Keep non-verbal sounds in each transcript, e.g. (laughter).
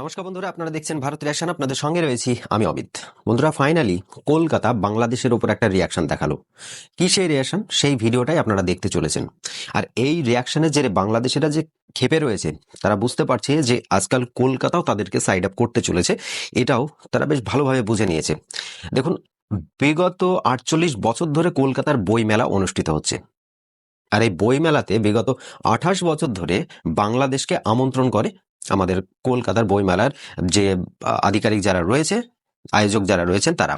নমস্কার বন্ধুরা, আপনারা দেখছেন ভারত রিয়াকশন, আপনাদের সঙ্গে রয়েছি আমি অমিত। বন্ধুরা ফাইনালি কলকাতা বাংলাদেশের উপর একটা রিয়াকশন দেখাল। কি সেই রিয়াকশন সেই ভিডিওটাই আপনারা দেখতে চলেছেন। আর এই রিয়াকশনের জেরে বাংলাদেশিরা যে ক্ষেপে রয়েছে, তারা বুঝতে পারছে যে আজকাল কলকাতাও তাদেরকে সাইড আপ করতে চলেছে। এটাও তারা বেশ ভালোভাবে বুঝে নিয়েছে। দেখুন, বিগত আটচল্লিশ বছর ধরে কলকাতার বই মেলা অনুষ্ঠিত হচ্ছে। আর এই বইমেলাতে বিগত আঠাশ বছর ধরে বাংলাদেশকে আমন্ত্রণ করে আমাদের কলকাতার বইমেলার যে আধিকারিক যারা রয়েছে, আয়োজক যারা রয়েছেন তারা।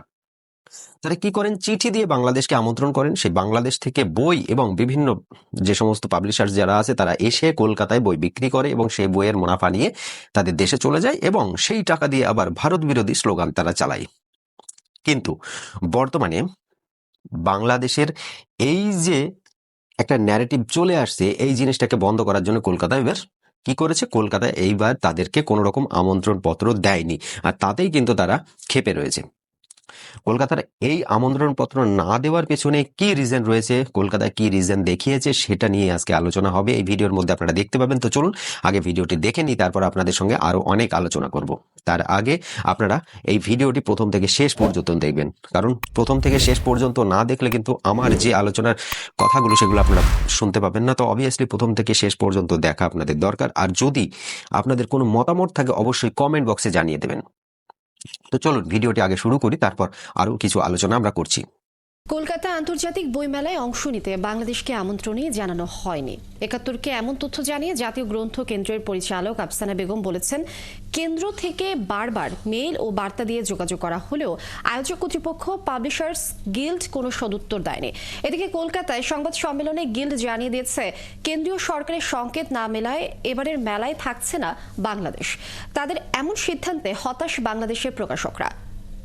তারা কি করেন? চিঠি দিয়ে বাংলাদেশকে আমন্ত্রণ করেন। সেই বাংলাদেশ থেকে বই এবং বিভিন্ন যে সমস্ত পাবলিশার যারা আছে, তারা এসে কলকাতায় বই বিক্রি করে এবং সেই বইয়ের মুনাফা নিয়ে তাদের দেশে চলে যায় এবং সেই টাকা দিয়ে আবার ভারত বিরোধী স্লোগান তারা চালায়। কিন্তু বর্তমানে বাংলাদেশের এই যে একটা ন্যারেটিভ চলে আসছে, এই জিনিসটাকে বন্ধ করার জন্য কলকাতায় এবার কি করেছে? কলকাতায় এইবার তাদেরকে কোনো রকম আমন্ত্রণ পত্র দেয়নি। আর তাতেই কিন্তু তারা খেপে রয়েছে। কলকাতার এই আমন্ত্রণ পত্র না দেওয়ার পেছনে কি রিজন রয়েছে? কলকাতায় কি রিজন দেখিয়েছে? সেটা নিয়ে আজকে আলোচনা হবে। এই ভিডিওর মধ্যে আপনারা দেখতে পাবেন। তো চলুন, আগে ভিডিওটি দেখে নিই, তারপর আপনাদের সঙ্গে আরও অনেক আলোচনা করব। তার আগে আপনারা এই ভিডিওটি প্রথম থেকে শেষ পর্যন্ত দেখবেন। কারণ প্রথম থেকে শেষ পর্যন্ত না দেখলে কিন্তু আমার যে আলোচনার কথাগুলো সেগুলো আপনারা শুনতে পাবেন না। তো অবভিয়াসলি প্রথম থেকে শেষ পর্যন্ত দেখা আপনাদের দরকার। আর যদি আপনাদের কোনো মতামত থাকে, অবশ্যই কমেন্ট বক্সে জানিয়ে দেবেন। তো চলুন ভিডিওটি আগে শুরু করি তারপর আরও কিছু আলোচনা আমরা করছি। কলকাতা আন্তর্জাতিক বইমেলায় অংশ নিতে বাংলাদেশকে আমন্ত্রণই জানানো হয়নি। একাত্তরকে এমন তথ্য জানিয়ে জাতীয় গ্রন্থ কেন্দ্রের পরিচালক আফসানা বেগম বলেছেন, কেন্দ্র থেকে বারবার মেইল ও বার্তা দিয়ে যোগাযোগ করা হলেও আয়োজক কর্তৃপক্ষ পাবলিশার্স গিল্ড কোনো সদুত্তর দেয়নি। এদিকে কলকাতায় সংবাদ সম্মেলনে গিল্ড জানিয়ে দিয়েছে, কেন্দ্রীয় সরকারের সংকেত না মেলায় এবারের মেলায় থাকছে না বাংলাদেশ। তাদের এমন সিদ্ধান্তে হতাশ বাংলাদেশের প্রকাশকরা।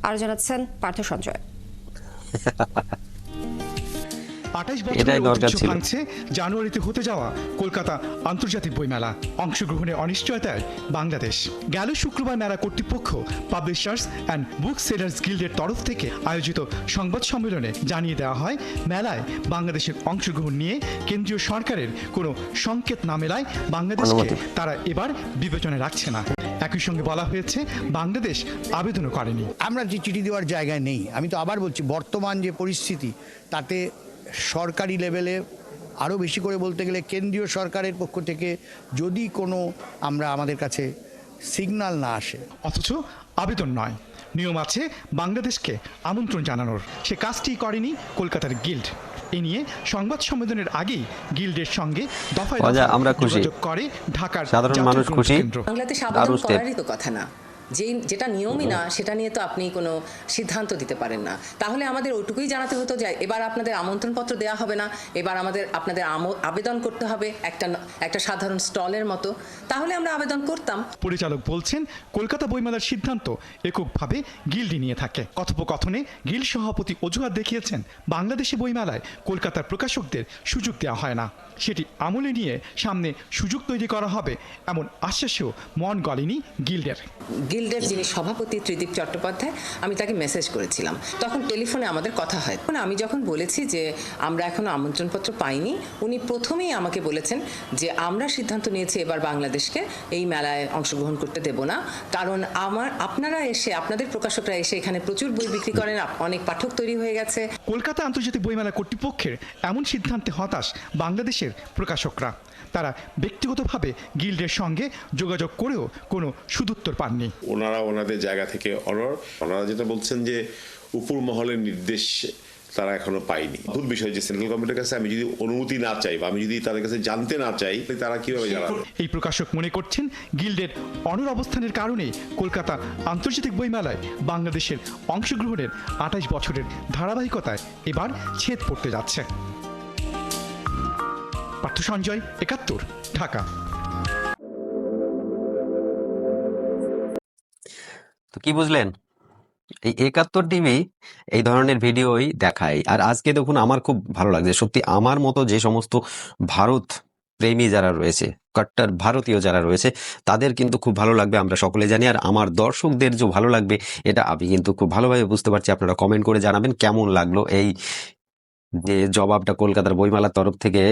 আরও জানাচ্ছেন পার্থ সঞ্জয়। (laughs) আঠাশ বছরের ঐতিহ্য ছিল। ভাঙছে জানুয়ারিতে হতে যাওয়া কলকাতা আন্তর্জাতিক বইমেলা। অংশগ্রহণের অনিশ্চয়তায় বাংলাদেশ। গেল শুক্রবার মেলা কর্তৃপক্ষ পাবলিশার্স অ্যান্ড বুক সেলার্স গিল্ডের তরফ থেকে আয়োজিত সংবাদ সম্মেলনে জানিয়ে দেওয়া হয় মেলায় বাংলাদেশের অংশগ্রহণ নিয়ে কেন্দ্রীয় সরকারের কোনো সংকেত না মেলায় বাংলাদেশকে তারা এবার বিবেচনায় রাখছে না। একই সঙ্গে বলা হয়েছে বাংলাদেশ আবেদনও করেনি। আমরা যে চিঠি দেওয়ার জায়গায় নেই আমি তো আবার বলছি বর্তমান যে পরিস্থিতি তাতে সরকারি লেভেলে আরও বেশি করে বলতে গেলে কেন্দ্রীয় সরকারের পক্ষ থেকে যদি কোনো আমরা আমাদের কাছে সিগন্যাল না আসে। অথচ আবেদন নয়। নিয়ম আছে বাংলাদেশকে আমন্ত্রণ জানানোর। সে কাজটি করেনি কলকাতার গিল্ড। এ নিয়ে সংবাদ সম্মেলনের আগেই গিল্ডের সঙ্গে দফায় আমরা খুশি। করে ঢাকার সাধারণ মানুষ খুশি। বাংলাদেশ আবেদন করারই তো কথা না। যেই যেটা নিয়মই না সেটা নিয়ে তো আপনি কোনো সিদ্ধান্ত দিতে পারেন না। তাহলে আমাদের ওইটুকুই জানাতে হতো যে এবার আপনাদের আমন্ত্রণপত্র দেওয়া হবে না এবার আমাদের আপনাদের আবেদন করতে হবে একটা একটা সাধারণ স্টলের মতো। তাহলে আমরা আবেদন করতাম। পরিচালক বলছেন কলকাতা বইমেলার সিদ্ধান্ত এককভাবে গিল্ডি নিয়ে থাকে। কথোপকথনে গিল্ড সভাপতি অজুহাত দেখিয়েছেন বাংলাদেশে বইমেলায় কলকাতার প্রকাশকদের সুযোগ দেওয়া হয় না। সেটি আমলে নিয়ে সামনে সুযোগ তৈরি করা হবে এমন আশ্বাসেও মন গলেনি গিল্ডের। গিল্ডের যিনি সভাপতি ত্রিদীপ চট্টোপাধ্যায়, আমি তাকে মেসেজ করেছিলাম। তখন টেলিফোনে আমাদের কথা হয়। তখন আমি যখন বলেছি যে আমরা এখনও আমন্ত্রণপত্র পাইনি, উনি প্রথমেই আমাকে বলেছেন যে আমরা সিদ্ধান্ত নিয়েছি এবার বাংলাদেশকে এই মেলায় অংশগ্রহণ করতে দেব না। কারণ আমার, আপনারা এসে, আপনাদের প্রকাশকরা এসে এখানে প্রচুর বই বিক্রি করেন অনেক পাঠক তৈরি হয়ে গেছে। কলকাতা আন্তর্জাতিক বইমেলা কর্তৃপক্ষের এমন সিদ্ধান্তে হতাশ বাংলাদেশের প্রকাশকরা। তারা ব্যক্তিগতভাবে গিল্ডের সঙ্গে যোগাযোগ করেও কোনো সুদুত্তর পাননি। ওনারা ওনাদের জায়গা থেকে অনর ওনারা যেটা বলছেন যে উপর মহলের নির্দেশ তারা এখনও পায়নি। অদ্ভুত বিষয় যে সেন্ট্রাল গভর্নমেন্টের কাছে আমি যদি অনুমতি না চাই বা আমি যদি তাদের কাছে জানতে না চাই তারা কীভাবে জানাবে? এই প্রকাশক মনে করছেন গিল্ডের অনর অবস্থানের কারণেই কলকাতা আন্তর্জাতিক বইমেলায় বাংলাদেশের অংশগ্রহণের আঠাশ বছরের ধারাবাহিকতায় এবার ছেদ পড়তে যাচ্ছে। পার্থ সঞ্জয় একাত্তর ঢাকা। কি বুঝলেন? এই একাত্তর টিভি এই ধরনের ভিডিওই দেখায়। আর আজকে দেখুন, আমার খুব ভালো লাগছে। সত্যি আমার মতো যে সমস্ত ভারত প্রেমী যারা রয়েছে, কট্টার ভারতীয় যারা রয়েছে, তাদের কিন্তু খুব ভালো লাগবে, আমরা সকলে জানি। আর আমার দর্শকদের যে ভালো লাগবে, এটা আমি কিন্তু খুব ভালোভাবে বুঝতে পারছি। আপনারা কমেন্ট করে জানাবেন কেমন লাগল এই যে জবাবটা কলকাতার বইমেলার তরফ থেকে,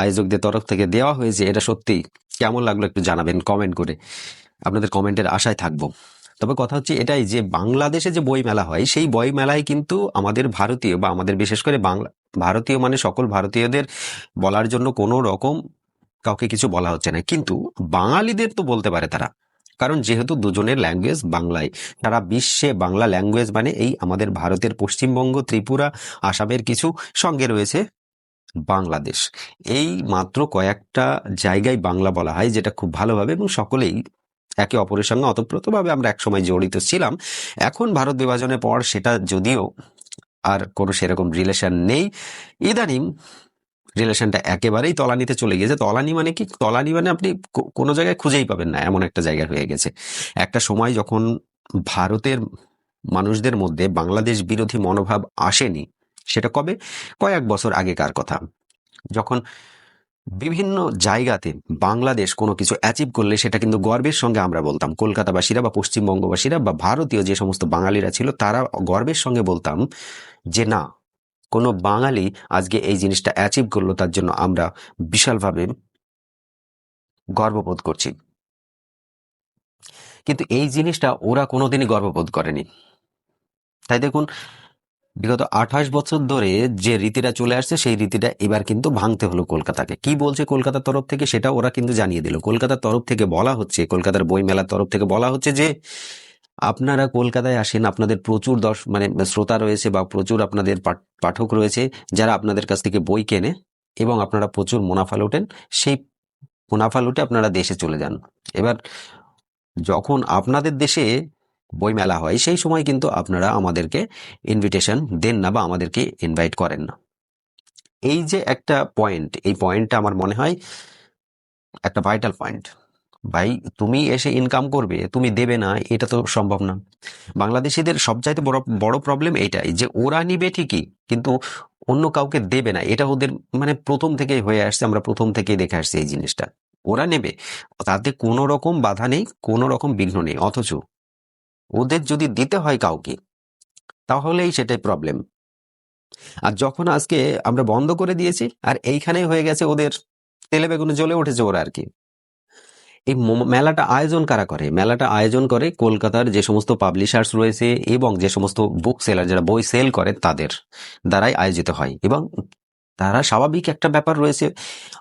আয়োজকদের তরফ থেকে দেওয়া হয়েছে, এটা সত্যি কেমন লাগল একটু জানাবেন কমেন্ট করে। আপনাদের কমেন্টের আশায় থাকব। তবে কথা হচ্ছে এটাই যে বাংলাদেশে যে বই মেলা হয়, সেই বই মেলায় কিন্তু আমাদের ভারতীয় বা আমাদের বিশেষ করে বাংলা, ভারতীয় মানে সকল ভারতীয়দের বলার জন্য কোনো রকম কাউকে কিছু বলা হচ্ছে না। কিন্তু বাঙালিদের তো বলতে পারে তারা। কারণ যেহেতু দুজনের ল্যাঙ্গুয়েজ বাংলায়, সারা বিশ্বে বাংলা ল্যাঙ্গুয়েজ মানে এই আমাদের ভারতের পশ্চিমবঙ্গ, ত্রিপুরা, আসামের কিছু সঙ্গে রয়েছে বাংলাদেশ। এই মাত্র কয়েকটা জায়গায় বাংলা বলা হয়, যেটা খুব ভালোভাবে এবং সকলেই একে অপরের সঙ্গে অতপ্রতভাবে আমরা একসময় জড়িত ছিলাম। এখন ভারত বিভাজনের পর সেটা যদিও আর কোনো সেরকম রিলেশন নেই। ইদানিং রিলেশনটা একেবারেই তলানিতে চলে গেছে তলানি মানে কি? তলানি মানে আপনি কোনো জায়গায় খুঁজেই পাবেন না, এমন একটা জায়গা হয়ে গেছে। একটা সময় যখন ভারতের মানুষদের মধ্যে বাংলাদেশ বিরোধী মনোভাব আসেনি, সেটা কবে? কয়েক বছর আগেকার কথা। যখন বিভিন্ন জায়গাতে বাংলাদেশ কোনো কিছু অ্যাচিভ করলে সেটা কিন্তু গর্বের সঙ্গে আমরা বলতাম। কলকাতাবাসীরা বা পশ্চিমবঙ্গবাসীরা বা ভারতীয় যে সমস্ত বাঙালিরা ছিল, তারা গর্বের সঙ্গে বলতাম যে, না, কোনো বাঙালি আজকে এই জিনিসটা অ্যাচিভ করল, তার জন্য আমরা বিশালভাবে গর্ববোধ করছি। কিন্তু এই জিনিসটা ওরা কোনোদিনই গর্ববোধ করেনি। তাই দেখুন বিগত আঠাশ বছর ধরে যে রীতিটা চলে আসছে, সেই রীতিটা এবার কিন্তু ভাঙতে হলো কলকাতাকে। কি বলছে কলকাতার তরফ থেকে সেটা ওরা কিন্তু জানিয়ে দিল। কলকাতার তরফ থেকে বলা হচ্ছে, কলকাতার বই মেলার তরফ থেকে বলা হচ্ছে যে, আপনারা কলকাতায় আসেন, আপনাদের প্রচুর দর্শ মানে শ্রোতা রয়েছে বা প্রচুর আপনাদের পাঠ- পাঠক রয়েছে, যারা আপনাদের কাছ থেকে বই কেনে এবং আপনারা প্রচুর মুনাফা লোটেন, সেই মুনাফা লুটে আপনারা দেশে চলে যান। এবার যখন আপনাদের দেশে বই মেলা হয়, সেই সময় কিন্তু আপনারা আমাদেরকে ইনভিটেশন দেন না বা আমাদেরকে ইনভাইট করেন না। এই যে একটা পয়েন্ট এই পয়েন্টটা আমার মনে হয় একটা ভাইটাল পয়েন্ট ভাই, তুমি এসে ইনকাম করবে, তুমি দেবে না, এটা তো সম্ভব না। বাংলাদেশিদের সবচাইতে বড় বড় প্রবলেম এইটাই যে ওরা নিবে ঠিকই, কিন্তু অন্য কাউকে দেবে না। এটা ওদের মানে প্রথম থেকেই হয়ে আসছে, আমরা প্রথম থেকেই দেখে আসছি এই জিনিসটা। ওরা নেবে, তাতে কোনো রকম বাধা নেই, কোনো রকম বিঘ্ন নেই, অথচ ওদের যদি দিতে হয় কাউকে, তাহলেই সেটাই প্রবলেম আর যখন আজকে আমরা বন্ধ করে দিয়েছি, আর এইখানেই হয়ে গেছে ওদের তেলে বেগুনে জ্বলে উঠেছে ওরা আর কি। এই মেলাটা আয়োজন কারা করে? মেলাটা আয়োজন করে কলকাতার যে সমস্ত পাবলিশার্স রয়েছে এবং যে সমস্ত বুক সেলার যারা বই সেল করে, তাদের দ্বারাই আয়োজিত হয় এবং তারা স্বাভাবিক একটা ব্যাপার রয়েছে।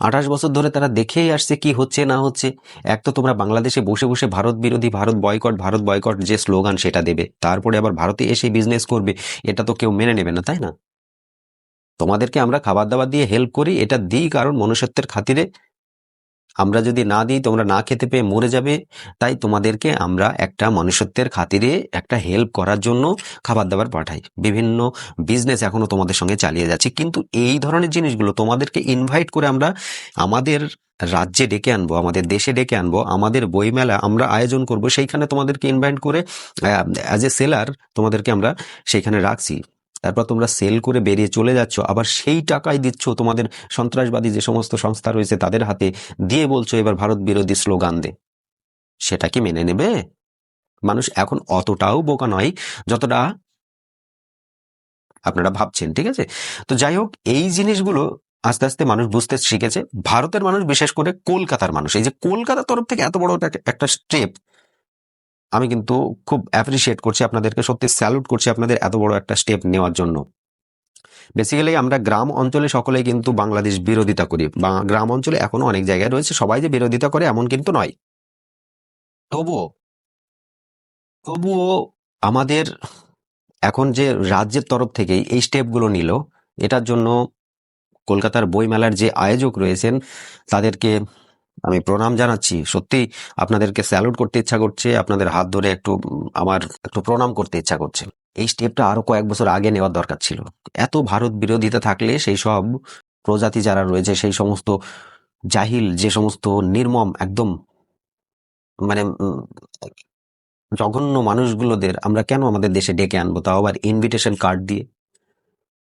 আঠাশ বছর ধরে তারা দেখেই আসছে কি হচ্ছে, না হচ্ছে। এক তো তোমরা বাংলাদেশে বসে বসে ভারত বিরোধী, ভারত বয়কট ভারত বয়কট যে স্লোগান সেটা দেবে। তারপরে আবার ভারতে এসে বিজনেস করবে, এটা তো কেউ মেনে নেবে না, তাই না? তোমাদেরকে আমরা খাবার দাবার দিয়ে হেল্প করি, এটা দিই কারণ মনুষ্যত্বের খাতিরে আমরা যদি না দিই, তোমরা না খেতে পেয়ে মরে যাবে। তাই তোমাদেরকে আমরা একটা মনুষ্যত্বের খাতিরে একটা হেল্প করার জন্য খাবার দাবার পাঠাই। বিভিন্ন বিজনেস এখনও তোমাদের সঙ্গে চালিয়ে যাচ্ছি। কিন্তু এই ধরনের জিনিসগুলো তোমাদেরকে ইনভাইট করে আমরা আমাদের রাজ্যে ডেকে আনব, আমাদের দেশে ডেকে আনব, আমাদের বইমেলা আমরা আয়োজন করব, সেইখানে তোমাদেরকে ইনভাইট করে অ্যাজ এ সেলার তোমাদেরকে আমরা সেইখানে রাখছি। তারপর তোমরা সেল করে বেরিয়ে চলে যাচ্ছ, আবার সেই টাকাই দিচ্ছ তোমাদের সন্ত্রাসবাদী যে সমস্ত সংস্থা রয়েছে তাদের হাতে দিয়ে বলছো এবার ভারত বিরোধী স্লোগান দে। সেটা কি মেনে নেবে? মানুষ এখন অতটাও বোকা নয় যতটা আপনারা ভাবছেন, ঠিক আছে? তো যাই হোক, এই জিনিসগুলো আস্তে আস্তে মানুষ বুঝতে শিখেছে। ভারতের মানুষ বিশেষ করে কলকাতার মানুষ। এই যে কলকাতার তরফ থেকে এত বড় একটা- স্টেপ আমি কিন্তু খুব অ্যাপ্রিসিয়েট করছি আপনাদেরকে, সত্যি স্যালুট করছি আপনাদের এত বড় একটা স্টেপ নেওয়ার জন্য। বেসিক্যালি আমরা গ্রাম অঞ্চলে সকলেই কিন্তু বাংলাদেশ বিরোধিতা করি। বা গ্রাম অঞ্চলে এখনও অনেক জায়গায় রয়েছে, সবাই যে বিরোধিতা করে এমন কিন্তু নয়। তবুও তবুও আমাদের এখন যে রাজ্যের তরফ থেকেই এই স্টেপগুলো নিল, এটার জন্য কলকাতার বইমেলার যে আয়োজক রয়েছেন, তাদেরকে আমি প্রণাম জানাচ্ছি। সত্যি আপনাদেরকে স্যালুট করতে ইচ্ছা করছে, আপনাদের হাত ধরে একটু, আমার একটু প্রণাম করতে ইচ্ছা করছে। এই স্টেপটা আরও কয়েক বছর আগে নেওয়ার দরকার ছিল। এত ভারত বিরোধিতা থাকলে সেই সব প্রজাতি যারা রয়েছে, সেই সমস্ত জাহিল, যে সমস্ত নির্মম, একদম মানে জঘন্য মানুষগুলোদের আমরা কেন আমাদের দেশে ডেকে আনব? তাও আবার ইনভিটেশন কার্ড দিয়ে।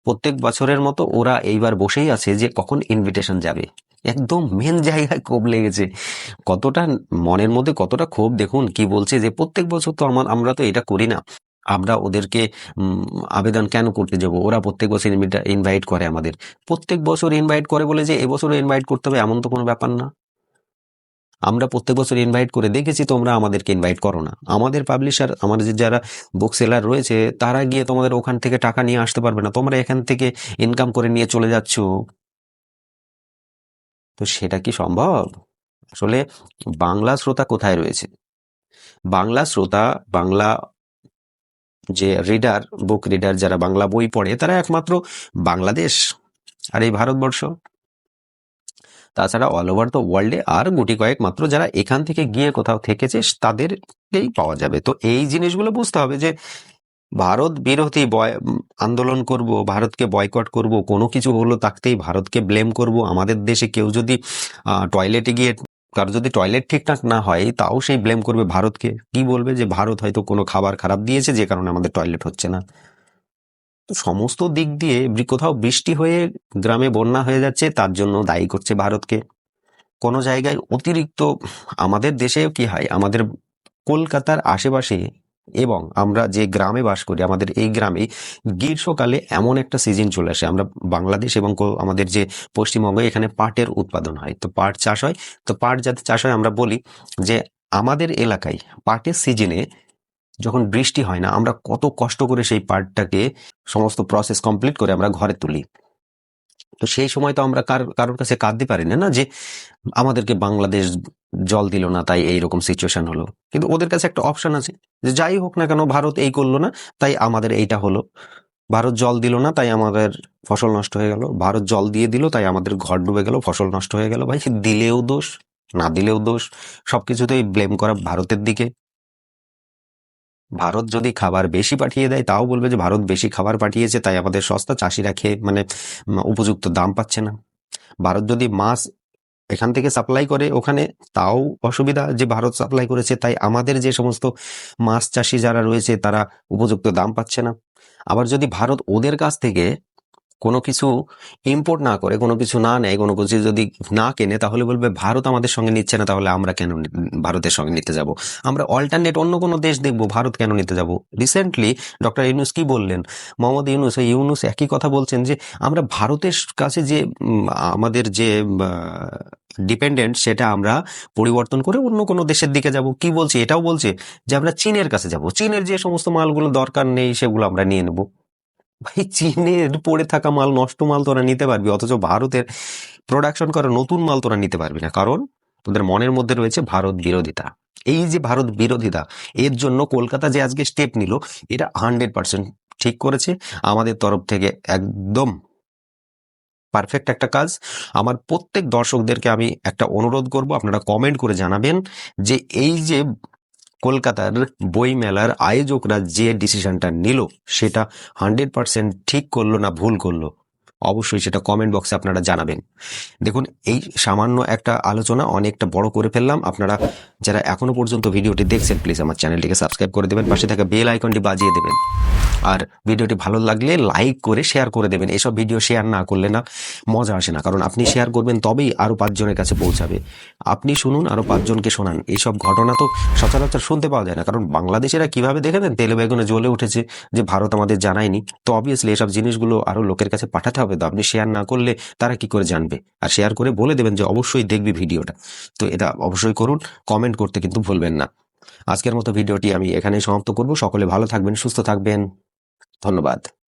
প্রত্যেক বছরের মতো ওরা এইবার বসেই আছে যে কখন ইনভিটেশন যাবে। একদম মেন জায়গায় ক্ষোভ লেগেছে। কতটা মনের মধ্যে কতটা ক্ষোভ, দেখুন কি বলছে যে প্রত্যেক বছর তো আমার, আমরা তো এটা করি না। আমরা ওদেরকে আবেদন কেন করতে যাব? ওরা প্রত্যেক বছর ইনভাইট করে আমাদের। প্রত্যেক বছর ইনভাইট করে বলে যে এবছরও ইনভাইট করতে হবে, এমন তো কোনো ব্যাপার না। আমরা প্রত্যেক বছর ইনভাইট করে দেখেছি, তোমরা আমাদেরকে ইনভাইট করো না। আমাদের পাবলিশার আমাদের যারা বুক সেলার রয়েছে, তারা গিয়ে তোমাদের ওখান থেকে টাকা নিয়ে আসতে পারবে না। তোমরা এখান থেকে ইনকাম করে নিয়ে চলে যাচ্ছ। তো সেটা কি সম্ভব? আসলে বাংলা শ্রোতা কোথায় রয়েছে? বাংলা শ্রোতা, বাংলা যে রিডার বুক রিডার যারা বাংলা বই পড়ে, তারা একমাত্র বাংলাদেশ আর এই ভারতবর্ষ। তাছাড়া অল ওভার দ্য ওয়ার্ল্ডে আর গুটি কয়েক মাত্র যারা এখান থেকে গিয়ে কোথাও থেকেছে, তাদেরকেই পাওয়া যাবে। তো এই জিনিসগুলো বুঝতে হবে যে ভারত বিরোধী আন্দোলন করব, ভারতকে বয়কট করব, কোনো কিছু হলো তাকতেই ভারতকে ব্লেম করব। আমাদের দেশে কেউ যদি টয়লেটে গিয়ে কারও যদি টয়লেট ঠিকঠাক না হয়, তাও সেই ব্লেম করবে ভারতকে। কি বলবে যে ভারত হয়তো কোনো খাবার খারাপ দিয়েছে, যে কারণে আমাদের টয়লেট হচ্ছে না? সমস্ত দিক দিয়ে কোথাও বৃষ্টি হয়ে গ্রামে বন্যা হয়ে যাচ্ছে, তার জন্য দায়ী করছে ভারতকে। কোনো জায়গায় অতিরিক্ত আমাদের দেশেও কি হয়, আমাদের কলকাতার আশেপাশে এবং আমরা যে গ্রামে বাস করি, আমাদের এই গ্রামে গ্রীষ্মকালে এমন একটা সিজন চলে আসে। আমরা বাংলাদেশ এবং আমাদের যে পশ্চিমবঙ্গ এখানে পাটের উৎপাদন হয়। তো পাট চাষ হয়। তো পাট যাতে চাষ হয়, আমরা বলি যে আমাদের এলাকায় পাটের সিজনে যখন বৃষ্টি হয় না, আমরা কত কষ্ট করে সেই পাটটাকে সমস্ত প্রসেস কমপ্লিট করে আমরা ঘরে তুলি। তো সেই সময় তো আমরা কার, কারোর কাছে কাঁদতে পারি না না যে আমাদেরকে বাংলাদেশ জল দিল না, তাই এইরকম সিচুয়েশন হলো। কিন্তু ওদের কাছে একটা অপশন আছে যে যাই হোক না কেন, ভারত এই করল না, তাই আমাদের এইটা হলো। ভারত জল দিল না, তাই আমাদের ফসল নষ্ট হয়ে গেল। ভারত জল দিয়ে দিল, তাই আমাদের ঘর ডুবে গেল, ফসল নষ্ট হয়ে গেল। ভাই, দিলেও দোষ, না দিলেও দোষ, সবকিছুতেই ব্লেম করা ভারতের দিকে। ভারত যদি খাবার বেশি পাঠিয়ে দেয়, তাও বলবে যে ভারত বেশি খাবার পাঠিয়েছে, তাই আমাদের সস্তা চাষিরা খেয়ে মানে উপযুক্ত দাম পাচ্ছে না। ভারত যদি মাছ এখান থেকে সাপ্লাই করে, ওখানে তাও অসুবিধা যে ভারত সাপ্লাই করেছে, তাই আমাদের যে সমস্ত মাছ চাষি যারা রয়েছে, তারা উপযুক্ত দাম পাচ্ছে না। আবার যদি ভারত ওদের কাছ থেকে কোনো কিছু ইম্পোর্ট না করে, কোনো কিছু না নেয়, কোনো কিছু যদি না কেনে, তাহলে বলবে ভারত আমাদের সঙ্গে নিচ্ছে না, তাহলে আমরা কেন ভারতের সঙ্গে নিতে যাব? আমরা অল্টারনেট অন্য কোনো দেশ দেখব, ভারত কেন নিতে যাব? রিসেন্টলি ডক্টর ইউনুস কি বললেন? মোহাম্মদ ইউনুস ইউনুস একই কথা বলছেন যে, আমরা ভারতের কাছে যে আমাদের যে ডিপেন্ডেন্ট সেটা আমরা পরিবর্তন করে অন্য কোনো দেশের দিকে যাব। কি বলছে? এটাও বলছে যে, আমরা চীনের কাছে যাব। চীনের যে সমস্ত মালগুলো দরকার নেই, সেগুলো আমরা নিয়ে নেব। ভাই, চীনের পড়ে থাকা মাল, নষ্ট মাল তোরা নিতে পারবি, অথচ ভারতের প্রোডাকশন করা নতুন মাল তোরা নিতে পারবি না। কারণ তোদের মনের মধ্যে রয়েছে ভারত বিরোধিতা। এই যে ভারত বিরোধিতা, এর জন্য কলকাতা যে আজকে স্টেপ নিল, এটা হান্ড্রেড পার্সেন্ট ঠিক করেছে। আমাদের তরফ থেকে একদম পারফেক্ট একটা কাজ। আমার প্রত্যেক দর্শকদেরকে আমি একটা অনুরোধ করব, আপনারা কমেন্ট করে জানাবেন যে এই যে কলকাতার বইমেলার আয়োজকরা যে ডিসিশনটা নিল সেটা হান্ড্রেড পার্সেন্ট ঠিক করল না ভুল করল? অবশ্যই সেটা কমেন্ট বক্সে আপনারা জানাবেন। দেখুন, এই সামান্য একটা আলোচনা অনেকটা বড় করে ফেললাম। আপনারা যারা এখনও পর্যন্ত ভিডিওটি দেখছেন প্লিজ আমার চ্যানেলটিকে সাবস্ক্রাইব করে দেবেন, পাশে থাকা বেল আইকনটি বাজিয়ে দেবেন। আর ভিডিওটি ভালো লাগলে লাইক করে শেয়ার করে দেবেন। এসব ভিডিও শেয়ার না করলে না মজা আসে না। কারণ আপনি শেয়ার করবেন তবেই আরও পাঁচজনের কাছে পৌঁছাবে। আপনি শুনুন, আরও পাঁচজনকে শোনান। এইসব ঘটনা তো সচরাচর শুনতে পাওয়া যায় না। কারণ বাংলাদেশেরা কীভাবে দেখে দেন তেলে বেগুনে জ্বলে উঠেছে, যে ভারত আমাদের জানায়নি। তো অবভিয়াসলি এসব জিনিসগুলো আরও লোকের কাছে পাঠাতে হবে তো আপনি শেয়ার না করলে তারা কি করে জানবে? আর শেয়ার করে বলে দেবেন যে অবশ্যই দেখবি ভিডিওটা। তো এটা অবশ্যই করুন কমেন্ট করতে কিন্তু ভুলবেন না। আজকের মতো ভিডিওটি আমি এখানেই সমাপ্ত করব। সকলে ভালো থাকবেন, সুস্থ থাকবেন। ধন্যবাদ।